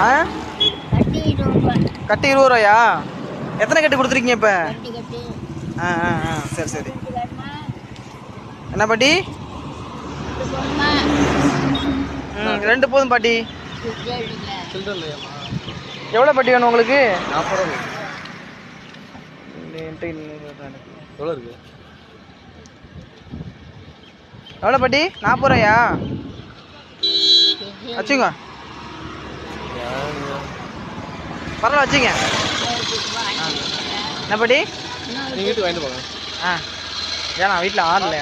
ஆ? கட்டி இருபது ரூபா கட்டு இருபது ரூபாயா? எத்தனை கட்டு கொடுத்துருக்கீங்க இப்போ? கட்டி கட்டி. ஆ ஆ ஆ சரி சரி. என்ன பாட்டி? ம் ரெண்டு போதும் பாட்டி. எவ்வளோ பாட்டி வேணும் உங்களுக்கு? நாற்பது. எவ்வளோ இருக்கு? எவ்வளோ பாட்டி? நாற்பது ரூபாயா? வச்சுங்க பரவாயில்ல வச்சுங்க என்னப்படி நீங்கள் வீட்டுக்கு வாங்கிட்டு போங்க. ஆ. ஏன்னா வீட்டில் ஆறல